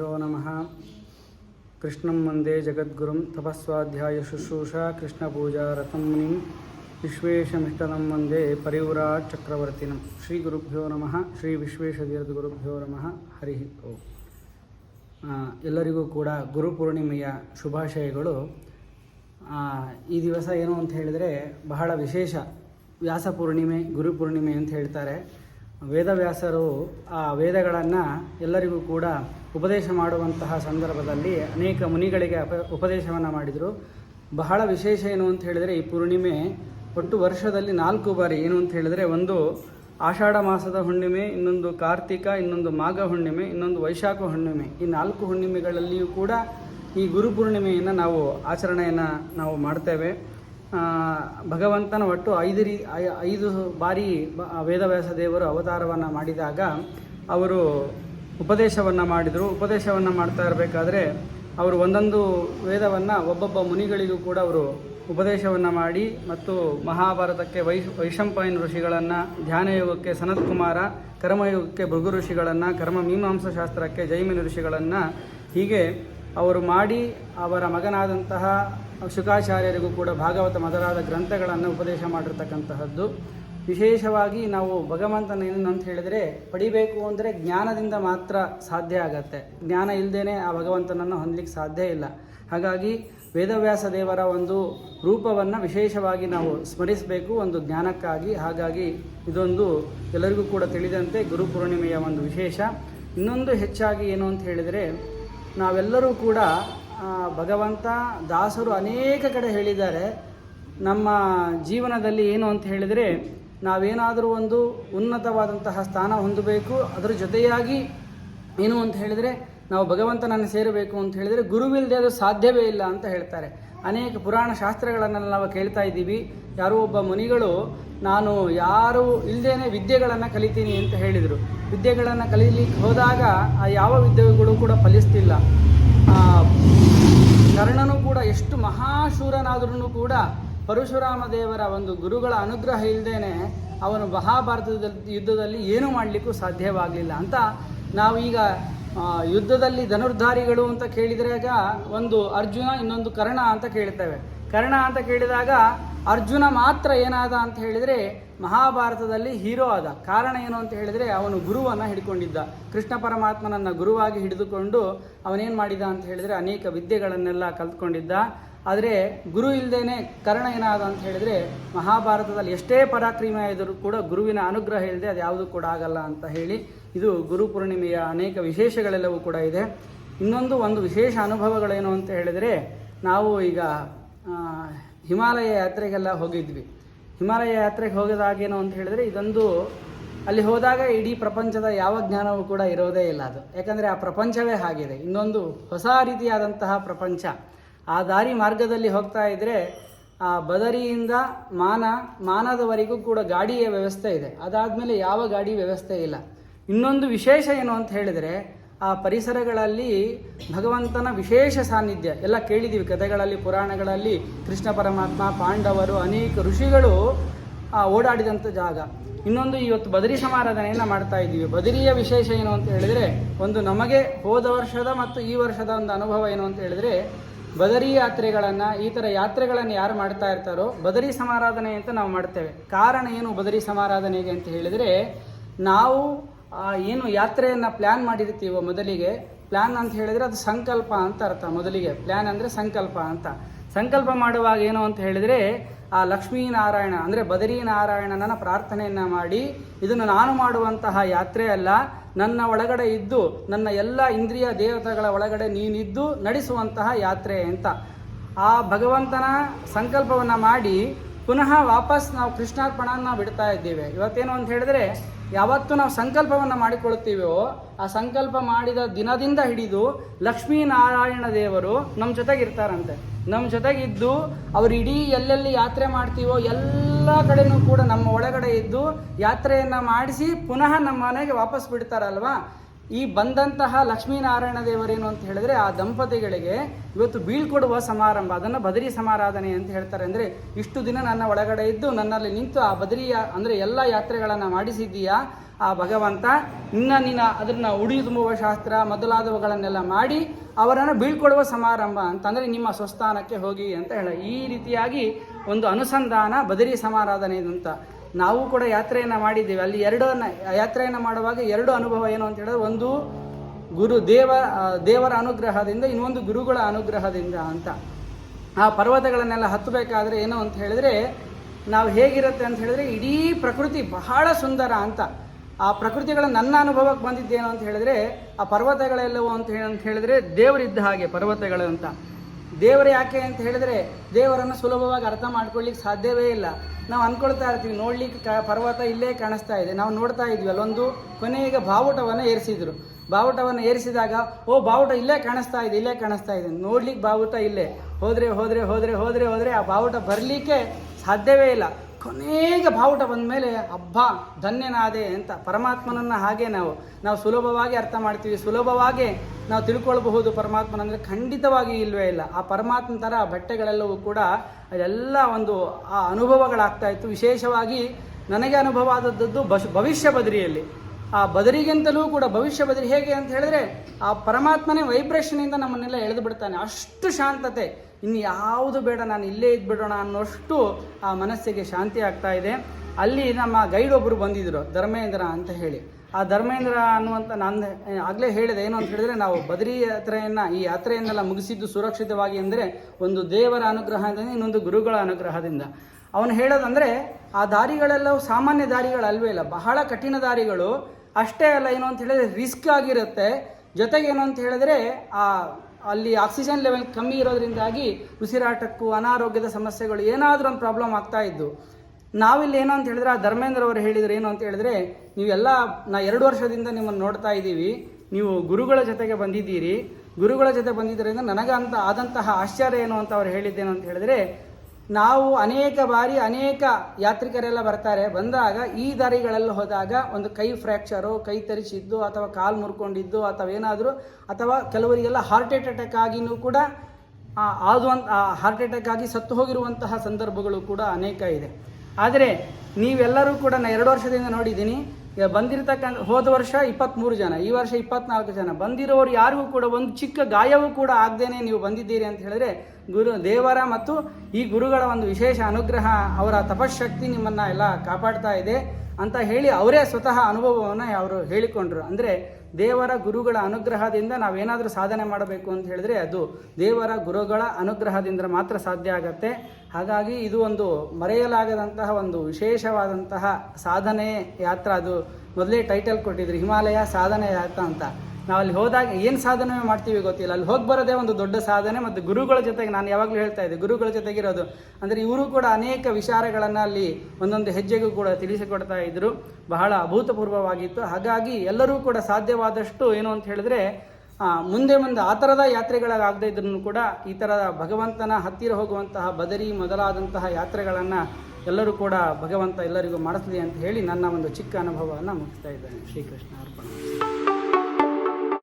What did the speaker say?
ಶ್ರೀಗುರುಭ್ಯೋ ನಮಃ ಕೃಷ್ಣಂ ವಂದೇ ಜಗದ್ಗುರುಂ ತಪಸ್ವಾಧ್ಯಾಯ ಶುಶ್ರೂಷಾ ಕೃಷ್ಣಪೂಜಾ ರಥಂ ಮುನಿಂ ವಿಶ್ವೇಶಮಿಷ್ಟನಂ ವಂದೇ ಪರಿವ್ರಾಟ್ ಚಕ್ರವರ್ತಿನಂ ಶ್ರೀ ಗುರುಭ್ಯೋ ನಮಃ ಶ್ರೀ ವಿಶ್ವೇಶತೀರ್ಥ ಗುರುಭ್ಯೋ ನಮಃ ಹರಿ ಓ ಎಲ್ಲರಿಗೂ ಕೂಡ ಗುರುಪೂರ್ಣಿಮೆಯ ಶುಭಾಶಯಗಳು. ಈ ದಿವಸ ಏನು ಅಂತ ಹೇಳಿದರೆ ಬಹಳ ವಿಶೇಷ. ವ್ಯಾಸ ಪೂರ್ಣಿಮೆ ಗುರುಪೂರ್ಣಿಮೆ ಅಂತ ಹೇಳ್ತಾರೆ. ವೇದವ್ಯಾಸರು ಆ ವೇದಗಳನ್ನು ಎಲ್ಲರಿಗೂ ಕೂಡ ಉಪದೇಶ ಮಾಡುವಂತಹ ಸಂದರ್ಭದಲ್ಲಿ ಅನೇಕ ಮುನಿಗಳಿಗೆ ಅಪ ಉಪದೇಶವನ್ನು ಮಾಡಿದರು. ಬಹಳ ವಿಶೇಷ ಏನು ಅಂತ ಹೇಳಿದರೆ ಈ ಪೂರ್ಣಿಮೆ ಒಟ್ಟು ವರ್ಷದಲ್ಲಿ ನಾಲ್ಕು ಬಾರಿ ಏನು ಅಂತ ಹೇಳಿದರೆ ಒಂದು ಆಷಾಢ ಮಾಸದ ಹುಣ್ಣಿಮೆ, ಇನ್ನೊಂದು ಕಾರ್ತಿಕ, ಇನ್ನೊಂದು ಮಾಘ ಹುಣ್ಣಿಮೆ, ಇನ್ನೊಂದು ವೈಶಾಖ ಹುಣ್ಣಿಮೆ. ಈ ನಾಲ್ಕು ಹುಣ್ಣಿಮೆಗಳಲ್ಲಿಯೂ ಕೂಡ ಈ ಗುರು ಪೂರ್ಣಿಮೆಯನ್ನು ನಾವು ಆಚರಣೆಯನ್ನು ನಾವು ಮಾಡ್ತೇವೆ. ಭಗವಂತನ ಒಟ್ಟು ಐದು ರೀ ಐದು ಬಾರಿ ವೇದವ್ಯಾಸ ದೇವರು ಅವತಾರವನ್ನು ಮಾಡಿದಾಗ ಅವರು ಉಪದೇಶವನ್ನು ಮಾಡಿದರು. ಉಪದೇಶವನ್ನು ಮಾಡ್ತಾ ಇರಬೇಕಾದ್ರೆ ಅವರು ಒಂದೊಂದು ವೇದವನ್ನು ಒಬ್ಬೊಬ್ಬ ಮುನಿಗಳಿಗೂ ಕೂಡ ಅವರು ಉಪದೇಶವನ್ನು ಮಾಡಿ ಮತ್ತು ಮಹಾಭಾರತಕ್ಕೆ ವೈಶ್ ವೈಶಂಪಾಯನ ಋಷಿಗಳನ್ನು, ಧ್ಯಾನಯೋಗಕ್ಕೆ ಸನತ್ಕುಮಾರ, ಕರ್ಮಯೋಗಕ್ಕೆ ಭೃಗು ಋಷಿಗಳನ್ನು, ಕರ್ಮ ಮೀಮಾಂಸಾ ಶಾಸ್ತ್ರಕ್ಕೆ ಜೈಮಿನ ಋಷಿಗಳನ್ನು ಹೀಗೆ ಅವರು ಮಾಡಿ ಅವರ ಮಗನಾದಂತಹ ಶುಕಾಚಾರ್ಯರಿಗೂ ಕೂಡ ಭಾಗವತ ಮೊದಲಾದ ಗ್ರಂಥಗಳನ್ನು ಉಪದೇಶ ಮಾಡಿರ್ತಕ್ಕಂತಹದ್ದು. ವಿಶೇಷವಾಗಿ ನಾವು ಭಗವಂತನ ಅಂತ ಹೇಳಿದರೆ ಪಡಿಬೇಕು ಅಂದರೆ ಜ್ಞಾನದಿಂದ ಮಾತ್ರ ಸಾಧ್ಯ ಆಗತ್ತೆ. ಜ್ಞಾನ ಇಲ್ಲದೇ ಆ ಭಗವಂತನನ್ನು ಹೊಂದಲಿಕ್ಕೆ ಸಾಧ್ಯ ಇಲ್ಲ. ಹಾಗಾಗಿ ವೇದವ್ಯಾಸ ದೇವರ ಒಂದು ರೂಪವನ್ನು ವಿಶೇಷವಾಗಿ ನಾವು ಸ್ಮರಿಸಬೇಕು ಒಂದು ಜ್ಞಾನಕ್ಕಾಗಿ. ಹಾಗಾಗಿ ಇದೊಂದು ಎಲ್ಲರಿಗೂ ಕೂಡ ತಿಳಿದಂತೆ ಗುರು ಪೂರ್ಣಿಮೆಯ ಒಂದು ವಿಶೇಷ. ಇನ್ನೊಂದು ಹೆಚ್ಚಾಗಿ ಏನು ಅಂತ ಹೇಳಿದರೆ ನಾವೆಲ್ಲರೂ ಕೂಡ ಭಗವಂತ, ದಾಸರು ಅನೇಕ ಕಡೆ ಹೇಳಿದ್ದಾರೆ. ನಮ್ಮ ಜೀವನದಲ್ಲಿ ಏನು ಅಂತ ಹೇಳಿದರೆ, ನಾವೇನಾದರೂ ಒಂದು ಉನ್ನತವಾದಂತಹ ಸ್ಥಾನ ಹೊಂದಬೇಕು, ಅದರ ಜೊತೆಯಾಗಿ ಏನು ಅಂತ ಹೇಳಿದರೆ, ನಾವು ಭಗವಂತನನ್ನು ಸೇರಬೇಕು ಅಂತ ಹೇಳಿದರೆ, ಗುರುವಿಲ್ಲದೆ ಅದು ಸಾಧ್ಯವೇ ಇಲ್ಲ ಅಂತ ಹೇಳ್ತಾರೆ. ಅನೇಕ ಪುರಾಣ ಶಾಸ್ತ್ರಗಳನ್ನೆಲ್ಲ ನಾವು ಕೇಳ್ತಾ ಇದ್ದೀವಿ. ಯಾರೋ ಒಬ್ಬ ಮುನಿಗಳು, ನಾನು ಯಾರು ಇಲ್ಲದೇನೆ ವಿದ್ಯೆಗಳನ್ನು ಕಲಿತೀನಿ ಅಂತ ಹೇಳಿದರು. ವಿದ್ಯೆಗಳನ್ನು ಕಲೀಲಿಕ್ಕೆ ಹೋದಾಗ ಆ ಯಾವ ವಿದ್ಯೆಗಳು ಕೂಡ ಫಲಿಸ್ತಿಲ್ಲ. ಕರ್ಣನು ಕೂಡ ಎಷ್ಟು ಮಹಾಶೂರನಾದ್ರೂ ಕೂಡ ಪರಶುರಾಮ ದೇವರ ಒಂದು ಗುರುಗಳ ಅನುಗ್ರಹ ಇಲ್ಲದೇನೆ ಅವನು ಮಹಾಭಾರತದ ಯುದ್ಧದಲ್ಲಿ ಏನೂ ಮಾಡಲಿಕ್ಕೂ ಸಾಧ್ಯವಾಗಲಿಲ್ಲ ಅಂತ ನಾವು ಈಗ ಯುದ್ಧದಲ್ಲಿ ಧನುರ್ಧಾರಿಗಳು ಅಂತ ಕೇಳಿದ್ರಾಗ ಒಂದು ಅರ್ಜುನ ಇನ್ನೊಂದು ಕರ್ಣ ಅಂತ ಕೇಳ್ತೇವೆ. ಕರ್ಣ ಅಂತ ಕೇಳಿದಾಗ ಅರ್ಜುನ ಮಾತ್ರ ಏನಾದ ಅಂತ ಹೇಳಿದರೆ ಮಹಾಭಾರತದಲ್ಲಿ ಹೀರೋ ಆದ. ಕಾರಣ ಏನು ಅಂತ ಹೇಳಿದರೆ ಅವನು ಗುರುವನ್ನು ಹಿಡ್ಕೊಂಡಿದ್ದ. ಕೃಷ್ಣ ಪರಮಾತ್ಮನನ್ನು ಗುರುವಾಗಿ ಹಿಡಿದುಕೊಂಡು ಅವನೇನು ಮಾಡಿದ ಅಂತ ಹೇಳಿದರೆ ಅನೇಕ ವಿದ್ಯೆಗಳನ್ನೆಲ್ಲ ಕಲ್ತ್ಕೊಂಡಿದ್ದ. ಆದರೆ ಗುರು ಇಲ್ಲದೇನೆ ಕರ್ಣ ಏನಾದ ಅಂತ ಹೇಳಿದರೆ ಮಹಾಭಾರತದಲ್ಲಿ ಎಷ್ಟೇ ಪರಾಕ್ರಮ ಇದ್ದರೂ ಕೂಡ ಗುರುವಿನ ಅನುಗ್ರಹ ಇಲ್ಲದೆ ಅದು ಯಾವುದೂ ಕೂಡ ಆಗಲ್ಲ ಅಂತ ಹೇಳಿ ಇದು ಗುರು ಪೂರ್ಣಿಮೆಯ ಅನೇಕ ವಿಶೇಷಗಳೆಲ್ಲವೂ ಕೂಡ ಇದೆ. ಇನ್ನೊಂದು ಒಂದು ವಿಶೇಷ ಅನುಭವಗಳೇನು ಅಂತ ಹೇಳಿದರೆ ನಾವು ಈಗ ಹಿಮಾಲಯ ಯಾತ್ರೆಗೆಲ್ಲ ಹೋಗಿದ್ವಿ. ಹಿಮಾಲಯ ಯಾತ್ರೆಗೆ ಹೋಗೋದಾಗೇನು ಅಂತ ಹೇಳಿದ್ರೆ ಇದೊಂದು ಅಲ್ಲಿ ಹೋದಾಗ ಇಡೀ ಪ್ರಪಂಚದ ಯಾವ ಜ್ಞಾನವೂ ಕೂಡ ಇರೋದೇ ಇಲ್ಲ ಅದು. ಯಾಕಂದರೆ ಆ ಪ್ರಪಂಚವೇ ಆಗಿದೆ ಇನ್ನೊಂದು ಹೊಸ ರೀತಿಯಾದಂತಹ ಪ್ರಪಂಚ. ಆ ದಾರಿ ಮಾರ್ಗದಲ್ಲಿ ಹೋಗ್ತಾ ಇದ್ದರೆ ಆ ಬದರಿಯಿಂದ ಮಾನ, ಮಾನದವರೆಗೂ ಕೂಡ ಗಾಡಿಯ ವ್ಯವಸ್ಥೆ ಇದೆ. ಅದಾದಮೇಲೆ ಯಾವ ಗಾಡಿ ವ್ಯವಸ್ಥೆ ಇಲ್ಲ. ಇನ್ನೊಂದು ವಿಶೇಷ ಏನು ಅಂತ ಹೇಳಿದರೆ ಆ ಪರಿಸರಗಳಲ್ಲಿ ಭಗವಂತನ ವಿಶೇಷ ಸಾನ್ನಿಧ್ಯ ಎಲ್ಲ ಕೇಳಿದ್ದೀವಿ ಕಥೆಗಳಲ್ಲಿ, ಪುರಾಣಗಳಲ್ಲಿ, ಕೃಷ್ಣ ಪರಮಾತ್ಮ, ಪಾಂಡವರು, ಅನೇಕ ಋಷಿಗಳು ಓಡಾಡಿದಂಥ ಜಾಗ. ಇನ್ನೊಂದು ಇವತ್ತು ಬದರಿ ಸಮಾರಾಧನೆಯನ್ನು ಮಾಡ್ತಾ ಇದ್ದೀವಿ. ಬದರಿಯ ವಿಶೇಷ ಏನು ಅಂತ ಹೇಳಿದರೆ, ಒಂದು ನಮಗೆ ಹೋದ ವರ್ಷದ ಮತ್ತು ಈ ವರ್ಷದ ಒಂದು ಅನುಭವ ಏನು ಅಂತ ಹೇಳಿದರೆ, ಬದರಿ ಯಾತ್ರೆಗಳನ್ನು, ಈ ಥರ ಯಾತ್ರೆಗಳನ್ನು ಯಾರು ಮಾಡ್ತಾ ಇರ್ತಾರೋ, ಬದರಿ ಸಮಾರಾಧನೆ ಅಂತ ನಾವು ಮಾಡ್ತೇವೆ. ಕಾರಣ ಏನು ಬದರಿ ಸಮಾರಾಧನೆಗೆ ಅಂತ ಹೇಳಿದರೆ, ನಾವು ಏನು ಯಾತ್ರೆಯನ್ನು ಪ್ಲ್ಯಾನ್ ಮಾಡಿರ್ತೀವೋ ಮೊದಲಿಗೆ ಪ್ಲ್ಯಾನ್ ಅಂತ ಹೇಳಿದರೆ ಅದು ಸಂಕಲ್ಪ ಅಂತ ಅರ್ಥ ಮೊದಲಿಗೆ. ಪ್ಲ್ಯಾನ್ ಅಂದರೆ ಸಂಕಲ್ಪ ಅಂತ. ಸಂಕಲ್ಪ ಮಾಡುವಾಗ ಏನು ಅಂತ ಹೇಳಿದರೆ, ಆ ಲಕ್ಷ್ಮೀನಾರಾಯಣ, ಅಂದರೆ ಬದರಿ ನಾರಾಯಣನ ಪ್ರಾರ್ಥನೆಯನ್ನು ಮಾಡಿ, ಇದನ್ನು ನಾನು ಮಾಡುವಂತಹ ಯಾತ್ರೆ ಅಲ್ಲ, ನನ್ನ ಒಳಗಡೆ ಇದ್ದು, ನನ್ನ ಎಲ್ಲ ಇಂದ್ರಿಯ ದೇವತೆಗಳ ಒಳಗಡೆ ನೀನಿದ್ದು ನಡೆಸುವಂತಹ ಯಾತ್ರೆ ಅಂತ. ಆ ಭಗವಂತನ ಸಂಕಲ್ಪವನ್ನು ಮಾಡಿ, ಪುನಃ ವಾಪಸ್ ನಾವು ಕೃಷ್ಣಾರ್ಪಣನ ಬಿಡ್ತಾ ಇದ್ದೇವೆ. ಇವತ್ತೇನು ಅಂತ ಹೇಳಿದ್ರೆ ಯಾವತ್ತು ನಾವು ಸಂಕಲ್ಪವನ್ನು ಮಾಡಿಕೊಳ್ಳುತ್ತೀವೋ, ಆ ಸಂಕಲ್ಪ ಮಾಡಿದ ದಿನದಿಂದ ಹಿಡಿದು ಲಕ್ಷ್ಮೀನಾರಾಯಣ ದೇವರು ನಮ್ಮ ಜೊತೆಗೆ ಇರ್ತಾರಂತೆ. ನಮ್ಮ ಜೊತೆಗಿದ್ದು ಅವರು ಇಡೀ ಎಲ್ಲೆಲ್ಲಿ ಯಾತ್ರೆ ಮಾಡ್ತೀವೋ, ಎಲ್ಲ ಕಡೆನೂ ಕೂಡ ನಮ್ಮ ಒಳಗಡೆ ಇದ್ದು ಯಾತ್ರೆಯನ್ನು ಮಾಡಿಸಿ ಪುನಃ ನಮ್ಮ ಮನೆಗೆ ವಾಪಸ್ ಬಿಡ್ತಾರಲ್ವಾ? ಈ ಬಂದಂತಹ ಲಕ್ಷ್ಮೀನಾರಾಯಣ ದೇವರೇನು ಅಂತ ಹೇಳಿದ್ರೆ ಆ ದಂಪತಿಗಳಿಗೆ ಇವತ್ತು ಬೀಳ್ಕೊಡುವ ಸಮಾರಂಭ, ಅದನ್ನು ಬದರಿ ಸಮಾರಾಧನೆ ಅಂತ ಹೇಳ್ತಾರೆ. ಅಂದರೆ ಇಷ್ಟು ದಿನ ನನ್ನ ಒಳಗಡೆ ಇದ್ದು ನನ್ನಲ್ಲಿ ನಿಂತು ಆ ಬದರಿಯ ಅಂದರೆ ಎಲ್ಲ ಯಾತ್ರೆಗಳನ್ನು ಮಾಡಿಸಿದ್ದೀಯಾ? ಆ ಭಗವಂತ ಇನ್ನ ನೀನು ಅದನ್ನು ಉಡಿ ತುಂಬುವ ಶಾಸ್ತ್ರ ಮೊದಲಾದವುಗಳನ್ನೆಲ್ಲ ಮಾಡಿ ಅವರನ್ನು ಬೀಳ್ಕೊಡುವ ಸಮಾರಂಭ ಅಂತಂದರೆ ನಿಮ್ಮ ಸ್ವಸ್ಥಾನಕ್ಕೆ ಹೋಗಿ ಅಂತ ಹೇಳ, ಈ ರೀತಿಯಾಗಿ ಒಂದು ಅನುಸಂಧಾನ ಬದರಿ ಸಮಾರಾಧನೆ ಅಂತ. ನಾವು ಕೂಡ ಯಾತ್ರೆಯನ್ನು ಮಾಡಿದ್ದೇವೆ. ಅಲ್ಲಿ ಎರಡು ಯಾತ್ರೆಯನ್ನು ಮಾಡುವಾಗ ಎರಡು ಅನುಭವ ಏನು ಅಂತ ಹೇಳಿದ್ರೆ, ಒಂದು ಗುರು ದೇವ ದೇವರ ಅನುಗ್ರಹದಿಂದ, ಇನ್ನೊಂದು ಗುರುಗಳ ಅನುಗ್ರಹದಿಂದ ಅಂತ. ಆ ಪರ್ವತಗಳನ್ನೆಲ್ಲ ಹತ್ತಬೇಕಾದ್ರೆ ಏನು ಅಂತ ಹೇಳಿದ್ರೆ, ನಾವು ಹೇಗಿರುತ್ತೆ ಅಂತ ಹೇಳಿದ್ರೆ, ಇಡೀ ಪ್ರಕೃತಿ ಬಹಳ ಸುಂದರ ಅಂತ. ಆ ಪ್ರಕೃತಿಗಳ ನನ್ನ ಅನುಭವಕ್ಕೆ ಬಂದಿದ್ದೇನು ಅಂತ ಹೇಳಿದ್ರೆ, ಆ ಪರ್ವತಗಳೆಲ್ಲವೋ ಅಂತ ಹೇಳಿ, ಅಂತ ಹೇಳಿದ್ರೆ ದೇವರಿದ್ದ ಹಾಗೆ ಪರ್ವತಗಳು ಅಂತ. ದೇವರು ಯಾಕೆ ಅಂತ ಹೇಳಿದ್ರೆ ದೇವರನ್ನು ಸುಲಭವಾಗಿ ಅರ್ಥ ಮಾಡ್ಕೊಳ್ಳಿಕ್ಕೆ ಸಾಧ್ಯವೇ ಇಲ್ಲ. ನಾವು ಅಂದ್ಕೊಳ್ತಾ ಇರ್ತೀವಿ, ನೋಡ್ಲಿಕ್ಕೆ ಕ, ಪರ್ವತ ಇಲ್ಲೇ ಕಾಣಿಸ್ತಾ ಇದೆ. ನಾವು ನೋಡ್ತಾ ಇದ್ವಿ, ಅಲ್ಲೊಂದು ಕೊನೆಗೆ ಬಾವುಟವನ್ನು ಏರಿಸಿದ್ರು. ಬಾವುಟವನ್ನು ಏರಿಸಿದಾಗ, ಓ, ಬಾವುಟ ಇಲ್ಲೇ ಕಾಣಿಸ್ತಾ ಇದೆ, ಇಲ್ಲೇ ಕಾಣಿಸ್ತಾ ಇದೆ. ನೋಡ್ಲಿಕ್ಕೆ ಬಾವುಟ ಇಲ್ಲೇ. ಹೋದರೆ ಹೋದರೆ ಹೋದರೆ ಹೋದರೆ ಹೋದರೆ ಆ ಬಾವುಟ ಬರಲಿಕ್ಕೆ ಸಾಧ್ಯವೇ ಇಲ್ಲ. ಕೊನೆಗೆ ಬಾವುಟ ಬಂದ ಮೇಲೆ ಹಬ್ಬ ಧನ್ಯನಾದೆ ಅಂತ ಪರಮಾತ್ಮನನ್ನು ಹಾಗೆ ನಾವು ನಾವು ಸುಲಭವಾಗಿ ಅರ್ಥ ಮಾಡ್ತೀವಿ. ಸುಲಭವಾಗಿ ನಾವು ತಿಳ್ಕೊಳ್ಬಹುದು ಪರಮಾತ್ಮನ ಅಂದರೆ ಖಂಡಿತವಾಗಿ ಇಲ್ಲವೇ ಇಲ್ಲ. ಆ ಪರಮಾತ್ಮನ ಥರ ಬಟ್ಟೆಗಳೆಲ್ಲವೂ ಕೂಡ ಅದೆಲ್ಲ ಒಂದು ಆ ಅನುಭವಗಳಾಗ್ತಾ ಇತ್ತು. ವಿಶೇಷವಾಗಿ ನನಗೆ ಅನುಭವ ಆದದ್ದು ಬಶ್, ಭವಿಷ್ಯ ಬದರಿಯಲ್ಲಿ. ಆ ಬದರಿಗಿಂತಲೂ ಕೂಡ ಭವಿಷ್ಯ ಬದರಿ ಹೇಗೆ ಅಂತ ಹೇಳಿದ್ರೆ, ಆ ಪರಮಾತ್ಮನೇ ವೈಬ್ರೇಷನಿಂದ ನಮ್ಮನ್ನೆಲ್ಲ ಎಳೆದು ಬಿಡ್ತಾನೆ. ಅಷ್ಟು ಶಾಂತತೆ. ಇನ್ನು ಯಾವುದು ಬೇಡ, ನಾನು ಇಲ್ಲೇ ಇದ್ಬಿಡೋಣ ಅನ್ನೋಷ್ಟು ಆ ಮನಸ್ಸಿಗೆ ಶಾಂತಿ ಆಗ್ತಾ ಇದೆ. ಅಲ್ಲಿ ನಮ್ಮ ಗೈಡ್ ಒಬ್ಬರು ಬಂದಿದ್ರು, ಧರ್ಮೇಂದ್ರ ಅಂತ ಹೇಳಿ. ಆ ಧರ್ಮೇಂದ್ರ ಅನ್ನುವಂಥ ನಾನು ಆಗಲೇ ಹೇಳಿದೆ, ಏನು ಅಂತ ಹೇಳಿದ್ರೆ ನಾವು ಬದರಿ ಯಾತ್ರೆಯನ್ನು, ಈ ಯಾತ್ರೆಯನ್ನೆಲ್ಲ ಮುಗಿಸಿದ್ದು ಸುರಕ್ಷಿತವಾಗಿ ಅಂದರೆ ಒಂದು ದೇವರ ಅನುಗ್ರಹದಿಂದ, ಇನ್ನೊಂದು ಗುರುಗಳ ಅನುಗ್ರಹದಿಂದ. ಅವನು ಹೇಳೋದಂದರೆ, ಆ ದಾರಿಗಳೆಲ್ಲವೂ ಸಾಮಾನ್ಯ ದಾರಿಗಳಲ್ವೇ ಇಲ್ಲ, ಬಹಳ ಕಠಿಣ ದಾರಿಗಳು. ಅಷ್ಟೇ ಅಲ್ಲ, ಏನು ಅಂತ ಹೇಳಿದರೆ ರಿಸ್ಕ್ ಆಗಿರುತ್ತೆ. ಜೊತೆಗೆ ಏನು ಅಂತ ಹೇಳಿದ್ರೆ, ಆ ಅಲ್ಲಿ ಆಕ್ಸಿಜನ್ ಲೆವೆಲ್ ಕಮ್ಮಿ ಇರೋದ್ರಿಂದಾಗಿ ಉಸಿರಾಟಕ್ಕೂ ಅನಾರೋಗ್ಯದ ಸಮಸ್ಯೆಗಳು ಏನಾದರೂ ಒಂದು ಪ್ರಾಬ್ಲಮ್ ಆಗ್ತಾ ಇದ್ದು. ನಾವಿಲ್ಲಿ ಏನು ಅಂತ ಹೇಳಿದ್ರೆ ಆ ಧರ್ಮೇಂದ್ರ ಅವರು ಹೇಳಿದ್ರು ಏನು ಅಂತ ಹೇಳಿದ್ರೆ, ನೀವೆಲ್ಲ ನಾ ಎರಡು ವರ್ಷದಿಂದ ನಿಮ್ಮನ್ನು ನೋಡ್ತಾ ಇದ್ದೀವಿ. ನೀವು ಗುರುಗಳ ಜೊತೆಗೆ ಬಂದಿದ್ದೀರಿ. ಗುರುಗಳ ಜೊತೆ ಬಂದಿದ್ದರಿಂದ ನನಗಂತ ಆದಂತಹ ಆಶ್ಚರ್ಯ ಏನು ಅಂತ ಅವ್ರು ಹೇಳಿದ್ದೇನು ಅಂತ ಹೇಳಿದ್ರೆ ನಾವು ಅನೇಕ ಬಾರಿ ಅನೇಕ ಯಾತ್ರಿಕರೆಲ್ಲ ಬರ್ತಾರೆ. ಬಂದಾಗ ಈ ದಾರಿಗಳಲ್ಲಿ ಹೋದಾಗ ಒಂದು ಕೈ ಫ್ರ್ಯಾಕ್ಚರು ಕೈ ತರಿಸಿದ್ದು ಅಥವಾ ಕಾಲು ಮುರ್ಕೊಂಡಿದ್ದು ಅಥವಾ ಏನಾದರೂ ಅಥವಾ ಕೆಲವರಿಗೆಲ್ಲ ಹಾರ್ಟ್ ಅಟ್ಯಾಕ್ ಆಗಿನೂ ಕೂಡ ಆ, ಅದು ಹಾರ್ಟ್ ಅಟ್ಯಾಕ್ ಆಗಿ ಸತ್ತು ಹೋಗಿರುವಂತಹ ಸಂದರ್ಭಗಳು ಕೂಡ ಅನೇಕ ಇದೆ. ಆದರೆ ನೀವೆಲ್ಲರೂ ಕೂಡ ನಾನು ಎರಡು ವರ್ಷದಿಂದ ನೋಡಿದ್ದೀನಿ ಈಗ ಬಂದಿರತಕ್ಕಂಥ ಹೋದ ವರ್ಷ ಇಪ್ಪತ್ತ್ಮೂರು ಜನ, ಈ ವರ್ಷ ಇಪ್ಪತ್ನಾಲ್ಕು ಜನ. ಬಂದಿರೋರು ಯಾರಿಗೂ ಕೂಡ ಒಂದು ಚಿಕ್ಕ ಗಾಯವೂ ಕೂಡ ಆಗದೇನೆ ನೀವು ಬಂದಿದ್ದೀರಿ ಅಂತ ಹೇಳಿದ್ರೆ ಗುರು ದೇವರ ಮತ್ತು ಈ ಗುರುಗಳ ಒಂದು ವಿಶೇಷ ಅನುಗ್ರಹ ಅವರ ತಪಶಕ್ತಿ ನಿಮ್ಮನ್ನು ಎಲ್ಲ ಕಾಪಾಡ್ತಾ ಇದೆ. ಅಂತ ಹೇಳಿ ಅವರೇ ಸ್ವತಃ ಅನುಭವವನ್ನು ಅವರು ಹೇಳಿಕೊಂಡ್ರು. ಅಂದರೆ ದೇವರ ಗುರುಗಳ ಅನುಗ್ರಹದಿಂದ ನಾವೇನಾದರೂ ಸಾಧನೆ ಮಾಡಬೇಕು ಅಂತ ಹೇಳಿದ್ರೆ ಅದು ದೇವರ ಗುರುಗಳ ಅನುಗ್ರಹದಿಂದ ಮಾತ್ರ ಸಾಧ್ಯ ಆಗತ್ತೆ. ಹಾಗಾಗಿ ಇದು ಒಂದು ಮರೆಯಲಾಗದಂತಹ ಒಂದು ವಿಶೇಷವಾದಂತಹ ಸಾಧನೆ ಯಾತ್ರ ಅದು ಮೊದಲೇ ಟೈಟಲ್ ಕೊಟ್ಟಿದ್ರು, ಹಿಮಾಲಯ ಸಾಧನೆ ಯಾತ್ರ ಅಂತ. ನಾವು ಅಲ್ಲಿ ಹೋದಾಗ ಏನು ಸಾಧನೆ ಮಾಡ್ತೀವಿ ಗೊತ್ತಿಲ್ಲ. ಅಲ್ಲಿ ಹೋಗಿ ಬರೋದೇ ಒಂದು ದೊಡ್ಡ ಸಾಧನೆ ಮತ್ತು ಗುರುಗಳ ಜೊತೆಗೆ ನಾನು ಯಾವಾಗಲೂ ಹೇಳ್ತಾ ಇದ್ದೆ, ಗುರುಗಳ ಜೊತೆಗಿರೋದು. ಅಂದರೆ ಇವರು ಕೂಡ ಅನೇಕ ವಿಚಾರಗಳನ್ನು ಅಲ್ಲಿ ಒಂದೊಂದು ಹೆಜ್ಜೆಗೂ ಕೂಡ ತಿಳಿಸಿಕೊಡ್ತಾ ಇದ್ದರು ಬಹಳ ಅಭೂತಪೂರ್ವವಾಗಿತ್ತು. ಹಾಗಾಗಿ ಎಲ್ಲರೂ ಕೂಡ ಸಾಧ್ಯವಾದಷ್ಟು ಏನು ಅಂತ ಹೇಳಿದ್ರೆ ಮುಂದೆ ಮುಂದೆ ಆ ಥರದ ಯಾತ್ರೆಗಳಾಗದೇ ಇದ್ರೂ ಕೂಡ ಈ ಥರದ ಭಗವಂತನ ಹತ್ತಿರ ಹೋಗುವಂತಹ ಬದರಿ ಮೊದಲಾದಂತಹ ಯಾತ್ರೆಗಳನ್ನು ಎಲ್ಲರೂ ಕೂಡ ಭಗವಂತ ಎಲ್ಲರಿಗೂ ಮಾಡಿಸಲಿ ಅಂತ ಹೇಳಿ ನನ್ನ ಒಂದು ಚಿಕ್ಕ ಅನುಭವವನ್ನು ಮುಗಿಸ್ತಾ ಇದ್ದೇನೆ. ಶ್ರೀಕೃಷ್ಣ ಅರ್ಪಣ.